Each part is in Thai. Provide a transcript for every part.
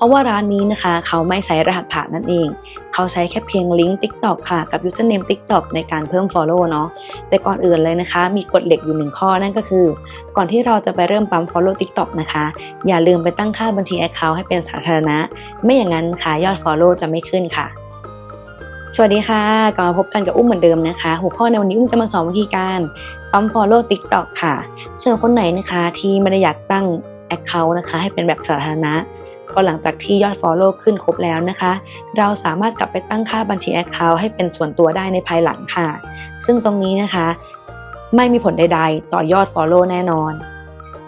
เพราะว่าร้านนี้นะคะ เขาไม่ใช้รหัสผ่านนั่นเอง เขาใช้แค่เพียงลิงก์ TikTok ค่ะ กับ username TikTok ในการเพิ่ม follow เนาะแต่ก่อนอื่นเลยนะคะ มีกฎเหล็กอยู่หนึ่งข้อนั่นก็คือ ก่อนที่เราจะไปเริ่มปั๊ม follow TikTok นะคะ อย่าลืมไปตั้งค่าบัญชี account ให้เป็นสาธารณะ ไม่อย่างนั้นค่ะยอด follow จะไม่ขึ้นค่ะสวัสดีค่ะกลับมาพบกันกับอุ้มเหมือนเดิมนะคะ หัวข้อในวันนี้อุ้มจะมาสอนวิธีการปั๊ม follow TikTok ค่ะส่วนคนไหนนะคะที่ไม่ได้อยากตั้ง account นะคะ ให้เป็นแบบสาธารณะ ก็หลังจากที่ยอด follow ขึ้นครบแล้วนะคะ เราสามารถกลับไปตั้งค่าบัญชี account ให้เป็นส่วนตัวได้ในภายหลังค่ะ ซึ่งตรงนี้นะคะ ไม่มีผลใดๆ ต่อยอด follow แน่นอน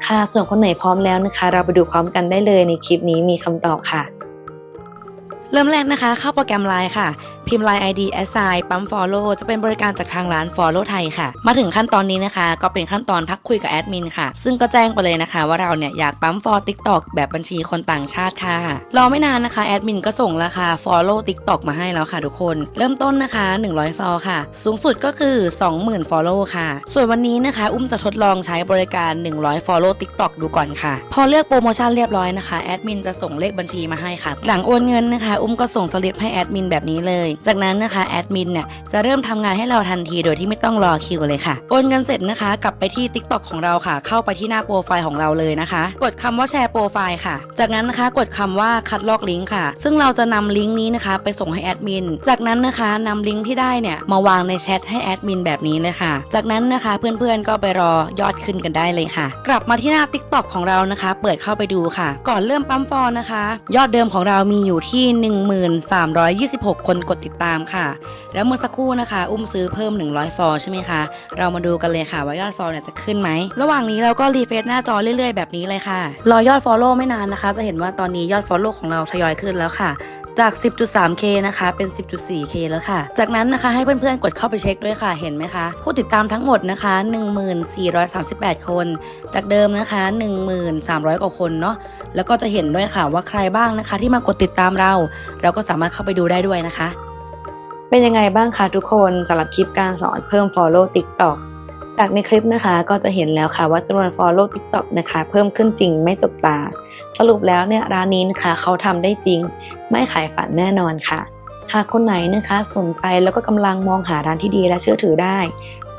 ค่ะส่วนคนไหนพร้อมแล้วนะคะ เราไปดูพร้อมกันได้เลยในคลิปนี้มีคำตอบค่ะ เริ่มแรกนะคะ เข้าโปรแกรม Line ค่ะ พิมพ์ Line ID assign ปั๊ม follow จะเป็นบริการจากทางร้าน follow ไทยค่ะ มาถึงขั้นตอนนี้นะคะ ก็เป็นขั้นตอนทักคุยกับแอดมินค่ะ ซึ่งก็แจ้งไปเลยนะคะ ว่าเราเนี่ยอยากปั๊ม for TikTok แบบบัญชีคนต่างชาติค่ะ รอไม่นานนะคะแอดมินก็ส่งราคา follow TikTok มาให้แล้วค่ะทุกคน เริ่มต้นนะคะ 100ฟอลค่ะ สูงสุดก็คือ 20,000 follow ค่ะ ส่วนวันนี้นะคะ อุ้มจะทดลองใช้บริการ 100 follow TikTok ดูก่อนค่ะ พอเลือกโปรโมชั่นเรียบร้อยนะคะแอดมินจะส่งเลขบัญชีมาให้ค่ะ หลังโอนเงินนะคะอุ้มก็ส่งสลิปให้แอดมินแบบนี้เลย จากนั้นนะคะแอดมินเนี่ยจะเริ่มทำงานให้เราทันทีโดยที่ไม่ต้องรอคิวเลยค่ะ โอนเงินเสร็จนะคะ กลับไปที่ TikTok ของเราค่ะ เข้าไปที่หน้าโปรไฟล์ของเราเลยนะคะ กดคำว่าแชร์โปรไฟล์ค่ะ จากนั้นนะคะกดคำว่าคัดลอกลิงก์ค่ะ ซึ่งเราจะนำลิงก์นี้นะคะ ไปส่งให้แอดมิน จากนั้นนะคะนำลิงก์ที่ได้เนี่ยมาวางในแชทให้แอดมินแบบนี้เลยค่ะ จากนั้นนะคะเพื่อนๆก็ไปรอยอดขึ้นกันได้เลยค่ะ กลับมาที่หน้า TikTok ของเรานะคะ เปิดเข้าไปดูค่ะ ก่อนเริ่มปั๊มฟอลนะคะ ยอดเดิมของเรามีอยู่ที่1326 คนกดติดตามค่ะ แล้วเมื่อสักครู่นะคะ อุ้มซื้อเพิ่ม 100 ฟอลใช่ไหมคะ เรามาดูกันเลยค่ะว่ายอดฟอลเนี่ยจะขึ้นไหม ระหว่างนี้เราก็รีเฟซหน้าจอเรื่อยๆ แบบนี้เลยค่ะ รอยอดฟอลโล่ไม่นานนะคะ จะเห็นว่าตอนนี้ยอดฟอลโล่ของเราทยอยขึ้นแล้วค่ะ จาก 10.3k นะคะ เป็น 10.4k แล้วค่ะ จากนั้นนะคะให้เพื่อนๆ กดเข้าไปเช็คด้วยค่ะ เห็นไหมคะ ผู้ติดตามทั้งหมดนะคะ 1438 คน จากเดิมนะคะ 1300 กว่าคนเนาะ แล้วก็จะเห็นด้วยค่ะว่าใครบ้างนะคะ ที่มากดติดตามเรา เราก็สามารถเข้าไปดูได้ด้วยนะคะ เป็นยังไงบ้างคะทุกคนสำหรับคลิปการสอนเพิ่ม follow TikTok จากในคลิปนะคะก็จะเห็นแล้วค่ะว่าจำนวน follow TikTok นะคะ เพิ่มขึ้นจริงไม่จกตา สรุปแล้วเนี่ยร้านนี้นะคะเขาทำได้จริง ไม่ขายฝันแน่นอนค่ะ หากคนไหนนะคะสนใจแล้วก็กำลังมองหาร้านที่ดีและเชื่อถือได้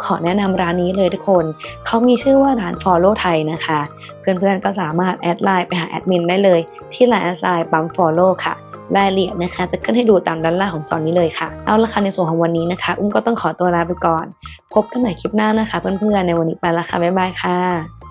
ขอแนะนำร้านนี้เลยทุกคน เขามีชื่อว่าร้าน follow ไทยนะคะ เพื่อนๆก็สามารถแอดไลน์ไปหาแอดมินได้เลย ที่ไลน์แอดไลน์ปั๊ม follow ค่ะรายละเอียดนะคะจะขึ้นให้ดูตามด้านล่างของจอนี้เลยค่ะ เอาละค่ะในส่วนของวันนี้นะคะ อุ้มก็ต้องขอตัวลาไปก่อน พบกันใหม่คลิปหน้านะคะเพื่อนๆในวันนี้ไปละค่ะบ๊ายบายค่ะ